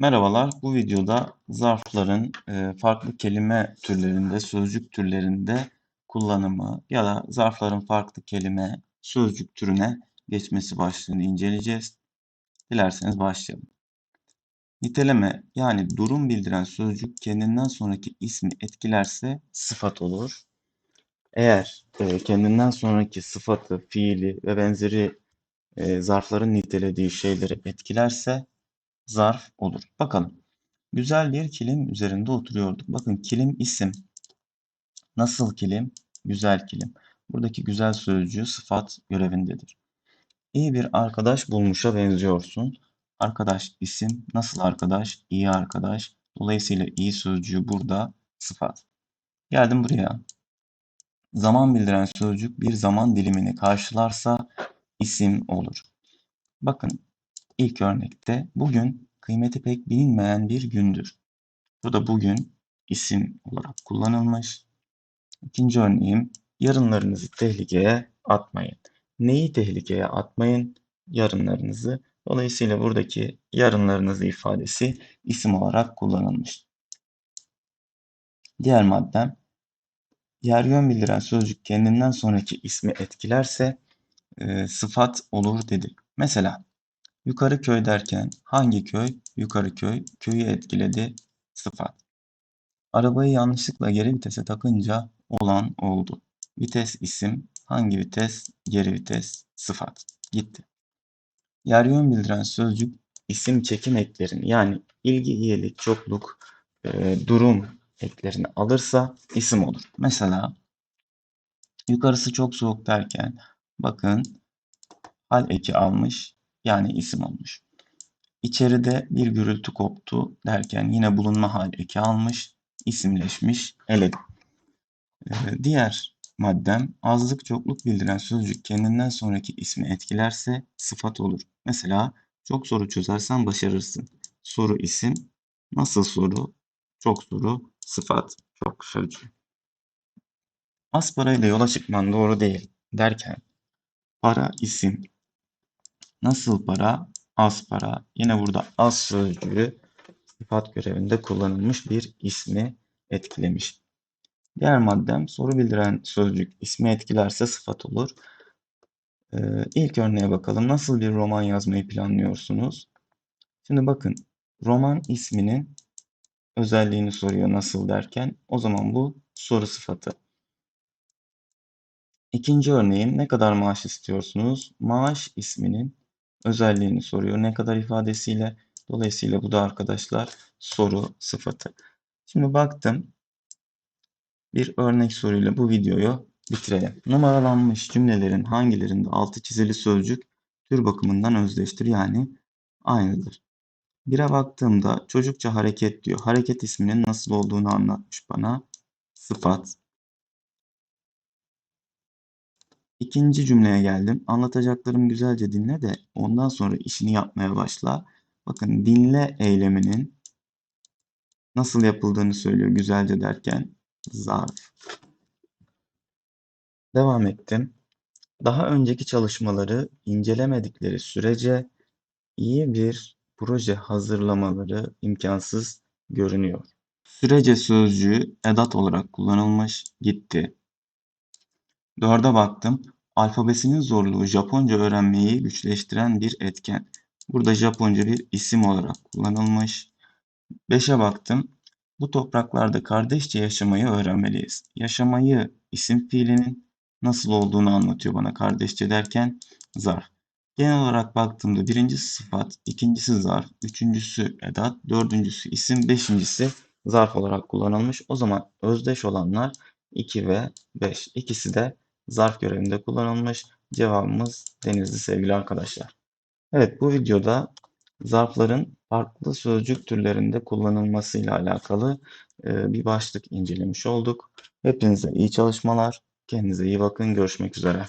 Merhabalar, bu videoda zarfların e, farklı kelime türlerinde, sözcük türlerinde kullanımı ya da zarfların farklı kelime, sözcük türüne geçmesi başlığını inceleyeceğiz. Dilerseniz başlayalım. Niteleme yani durum bildiren sözcük kendinden sonraki ismi etkilerse sıfat olur. Eğer e, kendinden sonraki sıfatı, fiili ve benzeri e, zarfların nitelediği şeyleri etkilerse zarf olur. Bakalım. Güzel bir kilim üzerinde oturuyorduk. Bakın kilim isim. Nasıl kilim? Güzel kilim. Buradaki güzel sözcüğü sıfat görevindedir. İyi bir arkadaş bulmuşa benziyorsun. Arkadaş isim. Nasıl arkadaş? İyi arkadaş. Dolayısıyla iyi sözcüğü burada sıfat. Geldim buraya. Zaman bildiren sözcük bir zaman dilimini karşılarsa isim olur. Bakın ilk örnekte bugün kıymeti pek bilinmeyen bir gündür. Burada bugün isim olarak kullanılmış. İkinci örneğim yarınlarınızı tehlikeye atmayın. Neyi tehlikeye atmayın? Yarınlarınızı. Dolayısıyla buradaki yarınlarınızı ifadesi isim olarak kullanılmış. Diğer maddem yer yön bildiren sözcük kendinden sonraki ismi etkilerse e, sıfat olur dedik. Mesela yukarı köy derken hangi köy? Yukarı köy. Köyü etkiledi. Sıfat. Arabayı yanlışlıkla geri vitese takınca olan oldu. Vites isim. Hangi vites? Geri vites. Sıfat. Gitti. Yer yön bildiren sözcük isim çekim eklerini yani ilgi, iyilik, çokluk, e, durum eklerini alırsa isim olur. Mesela yukarısı çok soğuk derken bakın hal eki almış yani isim olmuş. İçeride bir gürültü koptu derken yine bulunma hal eki almış, isimleşmiş, eledi. Ee, diğer maddem azlık çokluk bildiren sözcük kendinden sonraki ismi etkilerse sıfat olur. Mesela çok soru çözersen başarırsın. Soru isim, nasıl soru, çok soru, sıfat, çok sözcük. Az parayla yola çıkman doğru değil derken para isim, nasıl para, az para. Yine burada az sözcüğü sıfat görevinde kullanılmış bir ismi etkilemiş. Diğer maddem soru bildiren sözcük ismi etkilerse sıfat olur. Ee, ilk örneğe bakalım. Nasıl bir roman yazmayı planlıyorsunuz? Şimdi bakın roman isminin özelliğini soruyor nasıl derken o zaman bu soru sıfatı. İkinci örneğim ne kadar maaş istiyorsunuz? Maaş isminin özelliğini soruyor. Ne kadar ifadesiyle. Dolayısıyla bu da arkadaşlar soru sıfatı. Şimdi baktım. Bir örnek soruyla bu videoyu bitirelim. Numaralanmış cümlelerin hangilerinde altı çizili sözcük tür bakımından özdeştir yani aynıdır. Bire baktığımda çocukça hareket diyor. Hareket isminin nasıl olduğunu anlatmış bana. Sıfat. İkinci cümleye geldim. Anlatacaklarımı güzelce dinle de ondan sonra işini yapmaya başla. Bakın dinle eyleminin nasıl yapıldığını söylüyor güzelce derken zarf. Devam ettim. Daha önceki çalışmaları incelemedikleri sürece iyi bir proje hazırlamaları imkansız görünüyor. Sürece sözcüğü edat olarak kullanılmış gitti. Dörde baktım. Alfabesinin zorluğu Japonca öğrenmeyi güçleştiren bir etken. Burada Japonca bir isim olarak kullanılmış. Beşe baktım. Bu topraklarda kardeşçe yaşamayı öğrenmeliyiz. Yaşamayı isim fiilinin nasıl olduğunu anlatıyor bana kardeşçe derken zarf. Genel olarak baktığımda birincisi sıfat, ikincisi zarf, üçüncüsü edat, dördüncüsü isim, beşincisi zarf olarak kullanılmış. O zaman özdeş olanlar 2 ve 5. İkisi de zarf görevinde kullanılmış. Cevabımız denizli sevgili arkadaşlar. Evet bu videoda zarfların farklı sözcük türlerinde kullanılmasıyla alakalı e, bir başlık incelemiş olduk. Hepinize iyi çalışmalar. Kendinize iyi bakın. Görüşmek üzere.